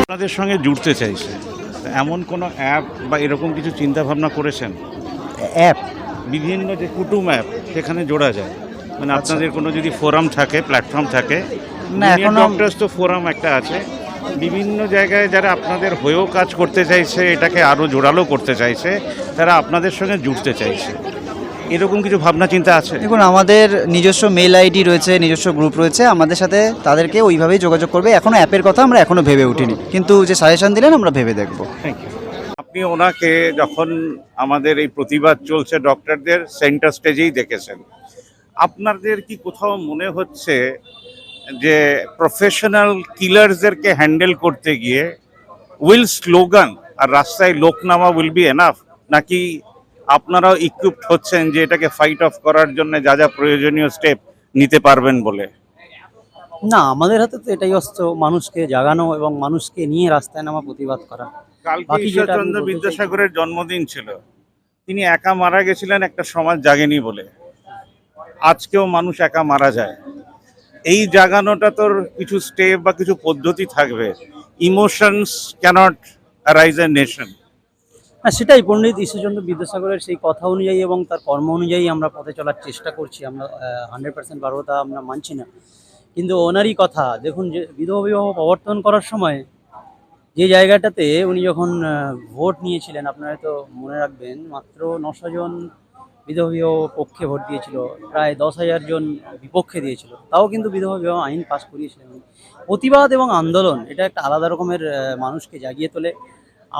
আপনাদের সঙ্গে জুড়তে চাইছে। এমন কোনো অ্যাপ বা এরকম কিছু চিন্তা ভাবনা করেছেন? অ্যাপ বিভিন্ন যে কুটুম অ্যাপ সেখানে জোড়া যায়। মানে আপনাদের কোনো যদি ফোরাম থাকে প্ল্যাটফর্ম থাকে না, এখনো- ডক্টরস তো ফোরাম একটা আছে। বিভিন্ন জায়গায় যারা আপনাদের হয়েও কাজ করতে চাইছে এটাকে আরও জোরালো করতে চাইছে তারা আপনাদের সঙ্গে জুড়তে চাইছে। এরকম কিছু ভাবনা চিন্তা আছে? দেখুন আমাদের নিজস্ব মেল আইডি রয়েছে নিজস্ব গ্রুপ রয়েছে আমাদের সাথে তাদেরকে ওইভাবেই যোগাযোগ করবে। এখনও অ্যাপের কথা আমরা এখনও ভেবে উঠিনি কিন্তু যে সাজেশন দিলেন আমরা ভেবে দেখব। থ্যাংক ইউ আপনি ওনাকে যখন আমাদের এই প্রতিবাদ চলছে ডক্টরদের সেন্টার স্টেজেই দেখেছেন। আপনাদের কি কোথাও মনে হচ্ছে যে প্রফেশনাল কিলারসদেরকে হ্যান্ডেল করতে গিয়ে উইল স্লোগান আর রাস্তায় লোকনামা উইল বি এনাফ নাকি আপনারাও ইকুইপড হচ্ছেন যে এটাকে ফাইট অফ করার জন্য যা যা প্রয়োজনীয় স্টেপ নিতে পারবেন বলে। না আমাদের হাতে তো এটাই অস্ত্র মানুষকে জাগানো এবং মানুষকে নিয়ে রাস্তায় নামা প্রতিবাদ করা। কালকে ঈশ্বরচন্দ্র বিদ্যাসাগরের জন্মদিন ছিল। তিনি একা মারা গেছিলেন একটা সমাজ জাগেনি বলে। আজকেও মানুষ একা মারা যায়। এই জাগানোটা তোর কিছু স্টেপ বা কিছু পদ্ধতি থাকবে। Emotions cannot arise a nation হ্যাঁ সেটাই পণ্ডিত ঈশ্বরচন্দ্র বিদ্যাসাগরের সেই কথা অনুযায়ী এবং তার কর্ম অনুযায়ী আমরা পথে চলার চেষ্টা করছি। আমরা হান্ড্রেড পার্সেন্ট বারোটা আমরা মানছি না। কিন্তু ওনারই কথা, দেখুন যে বিধবা বিবাহ প্রবর্তন করার সময় যে জায়গাটাতে উনি যখন ভোট নিয়েছিলেন, আপনারা তো মনে রাখবেন, মাত্র নশো জন বিধবা বিবাহ পক্ষে ভোট দিয়েছিল, প্রায় দশ হাজার জন বিপক্ষে দিয়েছিল। তাও কিন্তু বিধবা বিবাহ আইন পাশ করিয়েছিলেন প্রতিবাদ এবং আন্দোলন, এটা একটা আলাদা রকমের মানুষকে জাগিয়ে তোলে।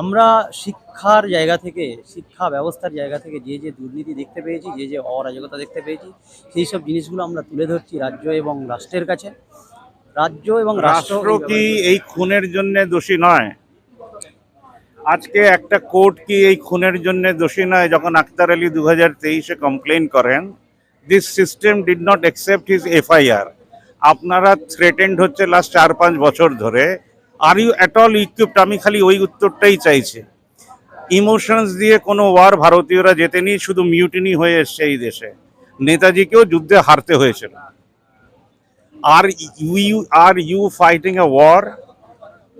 আমরা শিক্ষার জায়গা থেকে শিক্ষা ব্যবস্থার জায়গা থেকে যে যে দুর্নীতি দেখতে পেয়েছি যে যে অরাজকতা দেখতে পেয়েছি সেই সব জিনিসগুলো আমরা তুলে ধরছি রাজ্য এবং রাষ্ট্রের কাছে। রাজ্য এবং রাষ্ট্র কি এই খুনের জন্য দোষী নয়? আজকে একটা কোর্ট কি এই খুনের জন্য দোষী নয়? যখন আক্তার আলী দু হাজার তেইশে কমপ্লেন করেন this system did not accept his FIR আপনারা থ্রেটেন্ড হচ্ছে লাস্ট চার পাঁচ বছর ধরে। Are you at all equipped আমি খালি ওই উত্তরটাই চাইছি। ইমোশনস দিয়ে কোনো ওয়ার ভারতীয়রা জেতেনি শুধু মিউটিনি হয়ে এসছে এই দেশে। নেতাজিকেও যুদ্ধে হারতে হয়েছিল। Are you are you fighting a war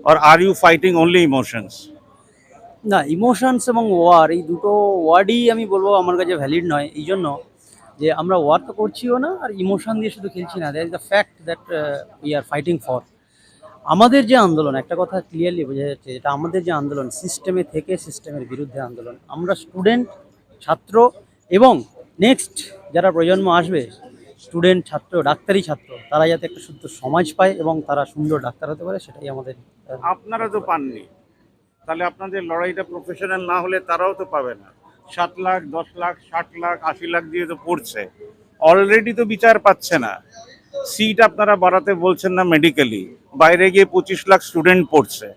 or are you fighting only emotions? না ইমোশনস এবং ওয়ার এই দুটো ওয়ার্ডই আমি বলব আমার কাছে ভ্যালিড নয়। এই জন্য যে আমরা ওয়ার তো করছিও না, আর ইমোশন দিয়ে শুধু খেলছি না। That is the fact that we are fighting for আমাদের যে আন্দোলন, একটা কথা ক্লিয়ারলি বোঝা যাচ্ছে যেটা আমাদের যে আন্দোলন সিস্টেমে থেকে সিস্টেমের বিরুদ্ধে আন্দোলন। আমরা স্টুডেন্ট ছাত্র এবং নেক্সট যারা প্রজন্ম আসবে স্টুডেন্ট ছাত্র, ডাক্তারি ছাত্র, তারা যাতে একটা শুদ্ধ সমাজ পায় এবং তারা সুন্দর ডাক্তার হতে পারে, সেটাই আমাদের আপনারা তো পাননি। তাহলে আপনাদের লড়াইটা প্রফেশনাল না হলে তারাও তো পাবে না। সাত লাখ, দশ লাখ, ষাট লাখ, আশি লাখ দিয়ে তো পড়ছে। অলরেডি তো বিচার পাচ্ছে না। সিট আপনারা বাড়াতে বলছেন না মেডিকেলি বাইরে গিয়ে পঁচিশ লাখ স্টুডেন্ট পড়ছে।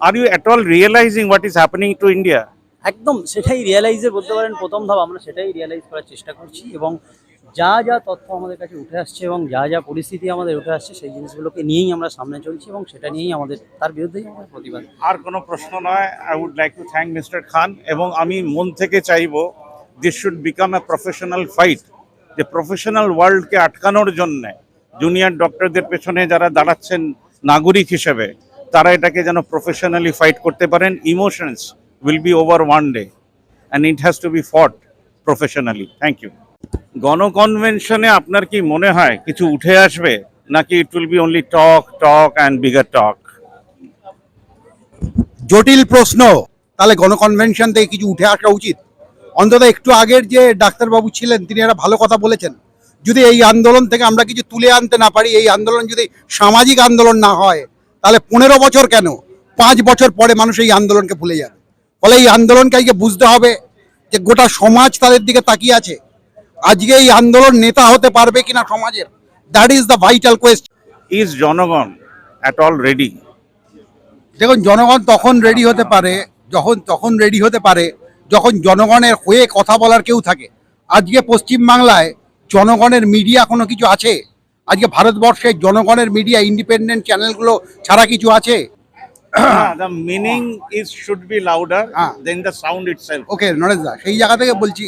Are you at all realising what is happening to India একদম সেটাই রিয়েলাইজের বলতে পারেন প্রথম ধাপ। আমরা সেটাই রিয়েলাইজ করার চেষ্টা করছি এবং যা যা তথ্য আমাদের কাছে উঠে আসছে এবং যা যা পরিস্থিতি আমাদের উঠে আসছে সেই জিনিসগুলোকে নিয়েই আমরা সামনে চলছি এবং সেটা নিয়েই আমাদের তার বিরুদ্ধেই আমাদের প্রতিবাদ। আর কোনো প্রশ্ন নয়। I would like to thank mister Khan এবং আমি মন থেকে চাইব this should become a professional fight যে প্রফেশনাল ওয়ার্ল্ডকে আটকানোর জন্য জুনিয়র ডক্টরদের পেছনে যারা দাঁড়াচ্ছেন নাগরিক হিসেবে, তারা এটাকে যেন প্রফেশনালি ফাইট করতে পারেন। Emotions will be over one day and it has to be fought professionally thank you গণকনভেনশনে আপনার কি মনে হয় কিছু উঠে আসবে নাকি it will be only talk talk and bigger talk জটিল প্রশ্ন। তাহলে গণকনভেনশন থেকে কিছু উঠে আসা উচিত। অন্তত একটু আগের যে ডাক্তারবাবু ছিলেন, তিনি একটা ভালো কথা বলেছেন। যদি এই আন্দোলন থেকে আমরা কিছু তুলে আনতে না পারি এই আন্দোলন যদি সামাজিক আন্দোলন না হয় তাহলে পনেরো বছর কেন? পাঁচ বছর পরে মানুষ এই আন্দোলনকে ভুলে যাবে। ফলে এই আন্দোলনকে আজকে বুঝতে হবে যে গোটা সমাজ তাদের দিকে তাকিয়ে আছে। আজকে এই আন্দোলন নেতা হতে পারবে কিনা সমাজের? That is the vital question is জনগণ অ্যাট অল রেডি দেখুন জনগণ তখন রেডি হতে পারে যখন তখন রেডি হতে পারে যখন জনগণের হয়ে কথা বলার কেউ থাকে। আজকে পশ্চিমবাংলায় জনগণের মিডিয়া কোনো কিছু আছে? আজকে ভারতবর্ষের জনগণের মিডিয়া ইন্ডিপেন্ডেন্ট চ্যানেলগুলো ছাড়া কিছু আছে? The meaning is should be louder. Then the sound itself okay Naresh da সেই জায়গা থেকে বলছি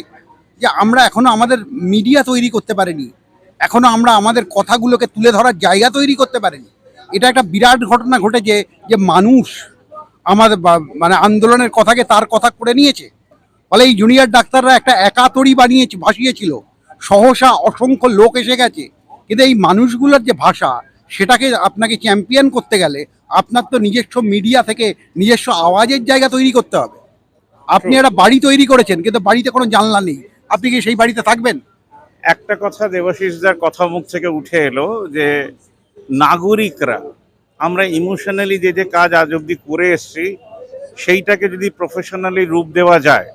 যে আমরা এখনও আমাদের মিডিয়া তৈরি করতে পারিনি। এখনও আমরা আমাদের কথাগুলোকে তুলে ধরার জায়গা তৈরি করতে পারিনি। এটা একটা বিরাট ঘটনা ঘটেছে যে মানুষ আমাদের মানে আন্দোলনের কথাকে তার কথা করে নিয়েছে। ফলে এই জুনিয়র ডাক্তাররা একটা একাতরি বানিয়েছে ভাসিয়েছিল। সহসা অসংখ্য লোক এসে গেছে। কিন্তু এই মানুষগুলোর যে ভাষা, সেটাকে আপনাকে চ্যাম্পিয়ন করতে গেলে আপনার তো নিজস্ব মিডিয়া থেকে নিজস্ব আওয়াজের জায়গা তৈরি করতে হবে। আপনি একটা বাড়ি তৈরি করেছেন, কিন্তু বাড়িতে কোনো জানলা নেই। আপনি কি সেই বাড়িতে থাকবেন? একটা কথা দেবাশিসদার কথা মুখ থেকে উঠে এলো যে নাগরিকরা, আমরা ইমোশনালি যে যে কাজ আজ অবধি করে এসছি, সেইটাকে যদি প্রফেশনালি রূপ দেওয়া যায়,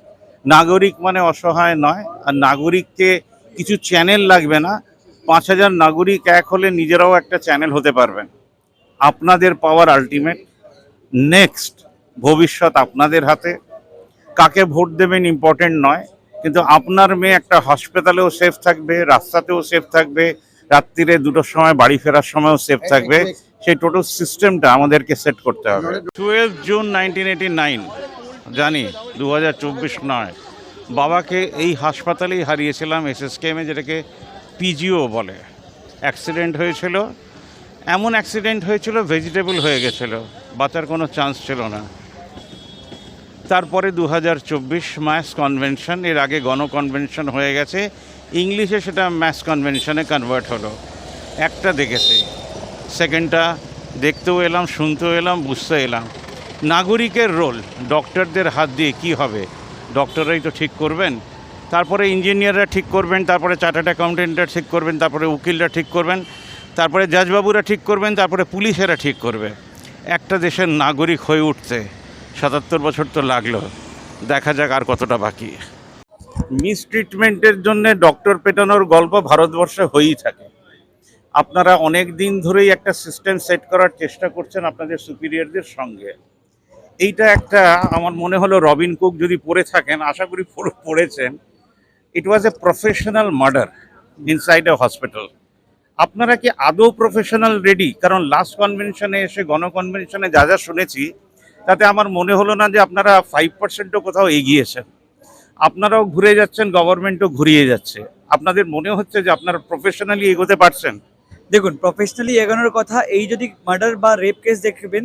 নাগরিক মানে অসহায় নয়, আর নাগরিককে কিছু চ্যানেল লাগবে না। পাঁচ হাজার নাগরিক এক হলে নিজেরাও একটা চ্যানেল হতে পারবেন আপনাদের পাওয়ার আলটিমেট নেক্সট ভবিষ্যৎ আপনাদের হাতে। কাকে ভোট দেবেন ইম্পর্টেন্ট নয় কিন্তু আপনার মেয়ে একটা হসপিটালেও সেফ থাকবে রাস্তাতেও সেফ থাকবে রাত্রিরে দুটোর সময় বাড়ি ফেরার সময়ও সেফ থাকবে। সেই টোটাল সিস্টেমটা আমাদেরকে সেট করতে হবে। Twelve June nineteen eighty nine জানি দু হাজার চব্বিশ নয়। বাবাকে এই হাসপাতালেই হারিয়েছিলাম, এসএসকেএমে, যেটাকে পিজিও বলে। অ্যাক্সিডেন্ট হয়েছিল। এমন অ্যাক্সিডেন্ট হয়েছিল ভেজিটেবল হয়ে গেছিল। বাঁচার কোনো চান্স ছিল না। তারপরে দু হাজার চব্বিশ ম্যাস কনভেনশন এর আগে গণ কনভেনশন হয়ে গেছে। ইংলিশে সেটা ম্যাস কনভেনশনে কনভার্ট হলো। একটা দেখেছি। সেকেন্ডটা দেখতেও এলাম, শুনতেও এলাম বুঝতে এলাম। নাগরিকের রোল ডক্টরদের হাত দিয়ে কি হবে? ডক্টররাই তো ঠিক করবেন, তারপরে ইঞ্জিনিয়াররা ঠিক করবেন, তারপরে চার্টার্ড অ্যাকাউন্টেন্টরা ঠিক করবেন, তারপরে উকিলরা ঠিক করবেন, তারপরে জাজবাবুরা ঠিক করবেন, তারপরে পুলিশেরা ঠিক করবে। একটা দেশের নাগরিক হয়ে উঠতে সাতাত্তর বছর তো লাগল, দেখা যাক আর কতটা বাকি। মিসট্রিটমেন্টের জন্য ডক্টর পেটানোর গল্প ভারতবর্ষে হয়েই থাকে। আপনারা অনেক দিন ধরেই একটা সিস্টেম সেট করার চেষ্টা করছেন আপনাদের সুপিরিয়রদের সঙ্গে। এইটা একটা আমার মনে হলো রবিন কুক যদি পড়ে থাকেন, আশা করি পড়েছেন। It was a professional murder inside a hospital আপনারা কি আদৌ প্রফেশনাল রেডি কারণ লাস্ট কনভেনশনে এসে গণ কনভেনশনে যা যা শুনেছি, তাতে আমার মনে হলো না যে আপনারা ফাইভ পার্সেন্টও কোথাও এগিয়েছেন। আপনারাও ঘুরে যাচ্ছেন গভর্নমেন্টও ঘুরিয়ে যাচ্ছে। আপনাদের মনে হচ্ছে যে আপনারা প্রফেশনালি এগোতে পারছেন? দেখুন প্রফেশনালি এগানোর কথা, এই যদি মার্ডার বা রেপ কেস দেখবেন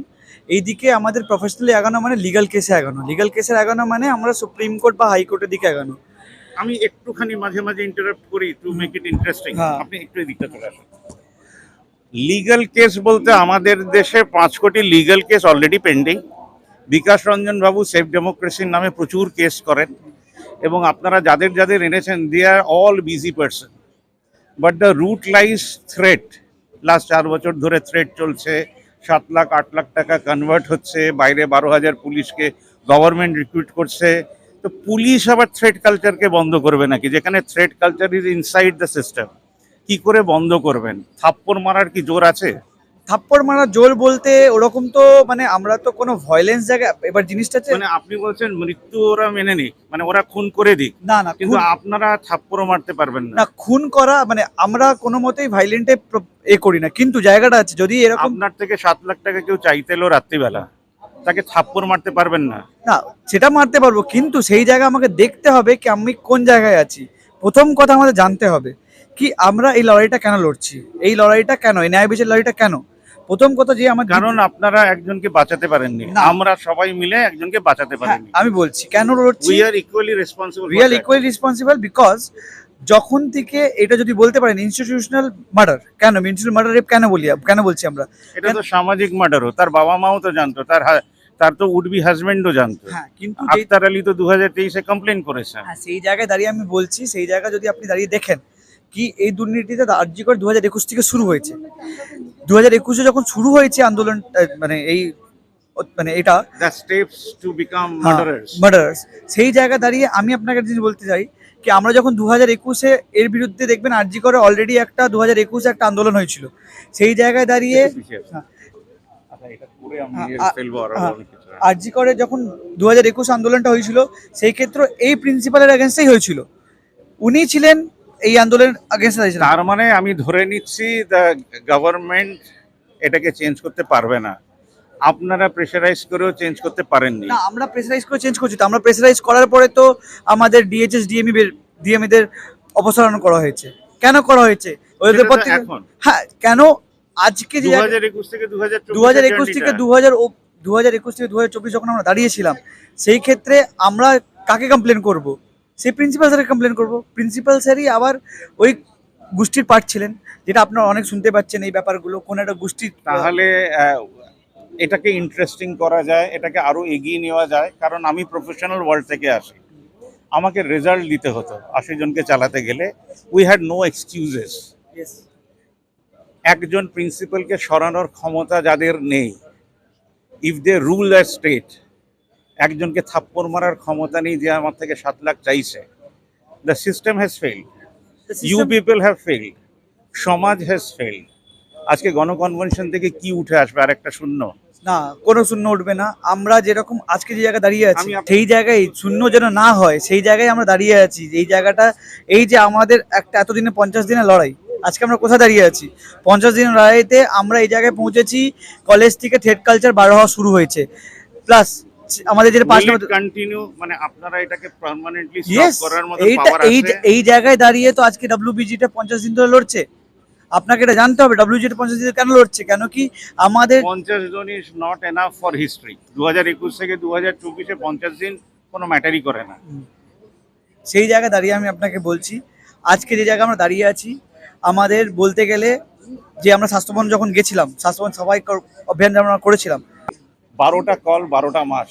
এইদিকে আমাদের প্রফেশনালি এগানো মানে লিগাল কেসে এগানো লিগাল কেসে এগানো মানে আমরা সুপ্রিম কোর্ট বা হাইকোর্টের দিকে এগানো আমি একটুখানি মাঝে মাঝে ইন্টারাপ্ট করি টু মেক ইট ইন্টারেস্টিং। আপনি একটু এদিকটা চলে আসুন। লিগ্যাল কেস বলতে আমাদের দেশে পাঁচ কোটি legal case already pending Bikash Ranjan babu safe ডেমোক্রেসির নামে প্রচুর কেস করেন। এবং আপনারা যাদের যাদের এনেছেন they are all busy person but the root lies threat last চার বছর ধরে থ্রেট চলছে। সাত লাখ, আট লাখ টাকা কনভার্ট হচ্ছে, বাইরে বারো হাজার পুলিশকে গভর্নমেন্ট রিক্রুট করছে। তো পুলিশ আবার থ্রেড কালচারকে বন্ধ করবে নাকি? যেখানে threat culture is inside the system কি করে বন্ধ করবেন? থাপ্পড় মারার কি জোর আছে? থাপ্পড় মারা জোর বলতে ওরকম তো মানে আমরা তো কোনো ভয়লেন্স জায়গা এবার জিনিসটা মানে আপনি বলছেন মৃত্যু ওরা মেনে নিক মানে ওরা খুন করে দিক। না না কিন্তু আপনারা থাপ্পড়ও মারতে পারবেন না। না খুন করা মানে আমরা কোনো মতেই ভাইলেন্টে এ করি না। কিন্তু জায়গাটা আছে যদি এরকম আপনার থেকে সাত লাখ টাকা কেউ চাইতে এলো রাত্রিবেলা তাকে থাপ্পড় মারতে পারবেন না। না সেটা মারতে পারব কিন্তু সেই জায়গা আমাকে দেখতে হবে কি আমি কোন জায়গায় আছি। প্রথম কথা আমাদের জানতে হবে কি আমরা এই লড়াইটা কেন লড়ছি? এই লড়াইটা কেন? এই ন্যায় বিচার লড়াইটা কেন? প্রথম কথা যে আমার কারণ আপনারা একজনকে বাঁচাতে পারেননি। আমরা সবাই মিলে একজনকে বাঁচাতে হ্যাঁ, পারিনি। আমি বলছি কেন we are equally responsible real equally responsible because যখন থেকে এটা যদি বলতে পারেন ইনস্টিটিউশনাল মার্ডার কেন? ইনস্টিটিউশনাল মার্ডার রেপ কেন বলি কেন বলছি আমরা? এটা তো সামাজিক মার্ডারও তার বাবা মাও তো জানতো তার তার তো উডবি হাজবেন্ডও জানতো। হ্যাঁ কিন্তু আক্তার আলী তো দু হাজার তেইশে কমপ্লেন করেছে হ্যাঁ সেই জায়গায় দাঁড়িয়ে আমি বলছি সেই জায়গায় যদি আপনি দাঁড়িয়ে দেখেন কি এই দুর্নীতিটা আর্যিকর দু হাজার একুশ থেকে শুরু হয়েছে? দু হাজার একুশে যখন শুরু হয়েছে আন্দোলন মানে এই মানে এটা steps to become murderers murders সেই জায়গা দাঁড়িয়ে আমি আপনাকে জিনিস বলতে চাই কি আমরা যখন দু হাজার একুশে এর বিরুদ্ধে দেখবেন আরজি করে অলরেডি একটা দু হাজার একুশে একটা আন্দোলন হয়েছিল। সেই জায়গায় দাঁড়িয়ে হ্যাঁ। আচ্ছা হ্যাঁ, হ্যাঁ। আরজি করে যখন দু হাজার একুশ আন্দোলনটা হয়েছিল সেই ক্ষেত্রে এই প্রিন্সিপালের অ্যাগেন্স্টেই হয়েছিল। উনি ছিলেন এই দাঁড়িয়েছিলেন? তার মানে আমি ধরে নিচ্ছি দ্য গভর্নমেন্ট এটাকে চেঞ্জ করতে পারবে না। আপনারা প্রেশারাইজ করেও চেঞ্জ করতে পারেননি। না আমরা প্রেসারাইজ করে চেঞ্জ করছি। তো আমরা প্রেসারাইজ করার পরে তো আমাদের ডিএইচএস ডিএমই ডিএমইদের অপসারণ করা হয়েছে। কেন করা হয়েছে? ওদের পর থেকে হ্যাঁ কেন আজকে যে দু হাজার একুশ থেকে দু হাজার দু হাজার একুশ থেকে দু হাজার চব্বিশ যখন আমরা দাঁড়িয়েছিলাম সেই ক্ষেত্রে আমরা কাকে কমপ্লেন করব? সেই প্রিন্সিপাল স্যারকে কমপ্লেন করব। প্রিন্সিপাল স্যারই আবার ওই গোষ্ঠীর পার্ট ছিলেন যেটা আপনারা অনেক শুনতে পাচ্ছেন এই ব্যাপারগুলো কোন একটা গোষ্ঠীর তাহলে এটাকে ইন্টারেস্টিং করা যায় এটাকে আরও এগিয়ে নেওয়া যায় কারণ আমি প্রফেশনাল ওয়ার্ল্ড থেকে আসি। আমাকে রেজাল্ট দিতে হতো আশি জনকে চালাতে গেলে। উই হ্যাড নো এক্সকিউজেস একজন প্রিন্সিপালকে সরানোর ক্ষমতা যাদের নেই if they rule the state একজনকে থাপ্পড় মারার ক্ষমতা নেই যে আমার থেকে সাত লাখ চাইছে। The system has failed you people have failed সমাজ হ্যাজ ফেইল্ড আজকে গণকনভেনশন থেকে কি উঠে আসবে? আর একটা শূন্য। না কোনো শূন্য উঠবে না। আমরা যেরকম আজকে যে জায়গায় দাঁড়িয়ে আছি সেই জায়গায় শূন্য যেন না হয় সেই জায়গায় আমরা দাঁড়িয়ে আছি। এই জায়গাটা এই যে আমাদের একটা এতদিনে পঞ্চাশ দিনের লড়াই আজকে আমরা কোথায় দাঁড়িয়ে আছি? পঞ্চাশ দিনের লড়াইতে আমরা এই জায়গায় পৌঁছেছি কলেজ থেকে থ্রেড কালচার বার হওয়া শুরু হয়েছে। প্লাস আমাদের যেটা পাঁচ নম্বর কন্টিনিউ মানে আপনারা এটাকে পার্মানেন্টলি স্টপ করার মতো পাওয়ার এই আছে? এই জায়গায় দাঁড়িয়ে তো আজকে ডাব্লিউবিজিটা পঞ্চাশ দিন ধরে লড়ছে। আপনাকে এটা জানতে হবে ডাব্লিউজিটা পঞ্চাশ দিন ধরে কেন লড়ছে? কেন কি আমাদের পঞ্চাশ জন is not enough for history দু হাজার একুশ থেকে দু হাজার চব্বিশে পঞ্চাশ দিন কোনো ম্যাটারই করে না। সেই জায়গায় দাঁড়িয়ে আমি আপনাকে বলছি আজকে যে জায়গায় আমরা দাঁড়িয়ে আছি আমাদের বলতে গেলে যে আমরা স্বাস্থ্যবন যখন গেছিলাম স্বাস্থ্যবন সবাই অভিযান আমরা করেছিলাম বারোটা কল বারোটা মাস।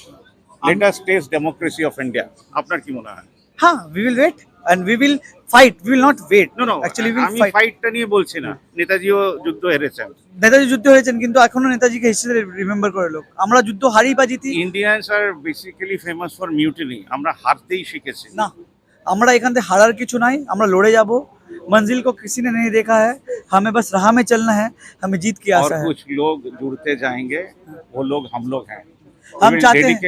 Latest test democracy of India আপনার কি মনে হয়? হ্যাঁ we will wait and we will fight we will not wait no no actually আমি ফাইট ফাইটটা নিয়ে বলছি না। নেতাজিও যুদ্ধ হেরেছেন। নেতাজি যুদ্ধ হয়েছেন কিন্তু এখনও নেতাজিকে হিস্ট্রি রিমেম্বার করে লোক। আমরা যুদ্ধ হারি বা জিতি Indians are basically famous for mutiny আমরা হারতেই শিখেছি। না আমরা এখান থেকে হারার কিছু নাই আমরা লড়ে যাব। मंजिल को किसी ने नहीं देखा है। हमें बस राह में चलना है। हमें जीत की और आशा है। कुछ लोग जुड़ते जाएँगे वो लोग हम लोग हैं। हम चाहते हैं-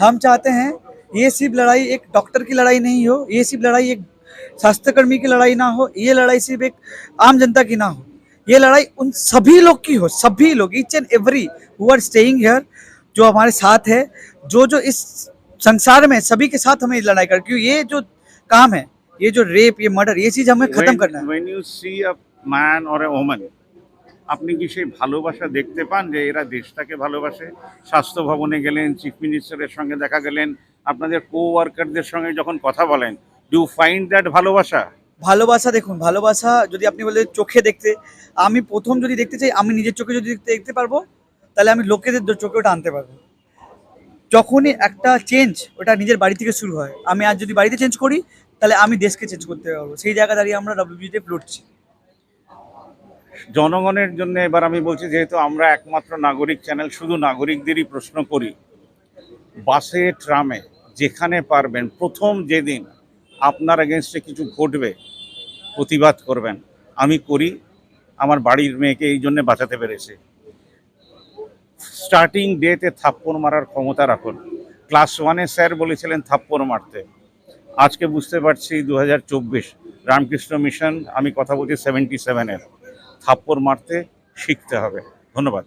हम चाहते हैं ये सिर्फ़ लड़ाई एक डॉक्टर की लड़ाई नहीं हो ये सिर्फ़ लड़ाई एक स्वास्थ्यकर्मी की लड़ाई ना हो ये लड़ाई सिर्फ़ एक आम जनता की ना हो। ये लड़ाई उन सभी लोग की हो सभी लोग each and every who are staying here जो हमारे साथ है जो जो इस संसार में सभी के साथ हमें लड़ाई कर क्योंकि ये जो काम है ये जो रेप ये मर्डर ये चीज हमें खत्म करना है when you see a man or a woman আপনি কি সেই ভালোবাসা দেখতে পান যে এরা দেশটাকে ভালোবাসে স্বাস্থ্য ভবনে গেলেন চিফ মিনিস্টারের সঙ্গে দেখা গেলেন আপনাদের কো ওয়ার্কারদের সঙ্গে যখন কথা বলেন ডু ফাইন্ড দ্যাট ভালোবাসা ভালোবাসা দেখুন ভালোবাসা যদি আপনি বলেন চোখে দেখতে আমি প্রথম যদি দেখতে চাই আমি নিজের চোখে যদি দেখতে দেখতে পারবো তাহলে আমি লোকেদের দো- চোখে ওটা আনতে পারবো যখনই একটা চেঞ্জ ওটা নিজের বাড়ি থেকে শুরু হয় আমি আজ যদি বাড়িতে চেঞ্জ করি তাহলে আমি দেশকে চেঞ্জ করতে পারব। সেই জায়গা দাঁড়িয়ে আমরা ডাব্লিউবিতে লড়ছি। জনগণের জন্য এবার আমি বলছি, যেহেতু আমরা একমাত্র নাগরিক চ্যানেল শুধু নাগরিকদেরই প্রশ্ন করি, বাসে, ট্রামে, যেখানে পারবেন, প্রথম যেদিন আপনার এগেনস্টে কিছু ঘটবে, প্রতিবাদ করবেন। আমি করি, আমার বাড়ির মেয়েকে এই জন্য বাঁচাতে পেরেছে। স্টার্টিং ডেতে থাপ্পড় মারার ক্ষমতা রাখুন। ক্লাস ওয়ানে স্যার বলেছিলেন, থাপ্পড় মারতে। আজকে বুঝতে পারছি দু হাজার চব্বিশ রামকৃষ্ণ মিশন, আমি কথা বলছি সেভেন্টি সেভেনের থাপ্পড় মারতে শিখতে হবে। ধন্যবাদ।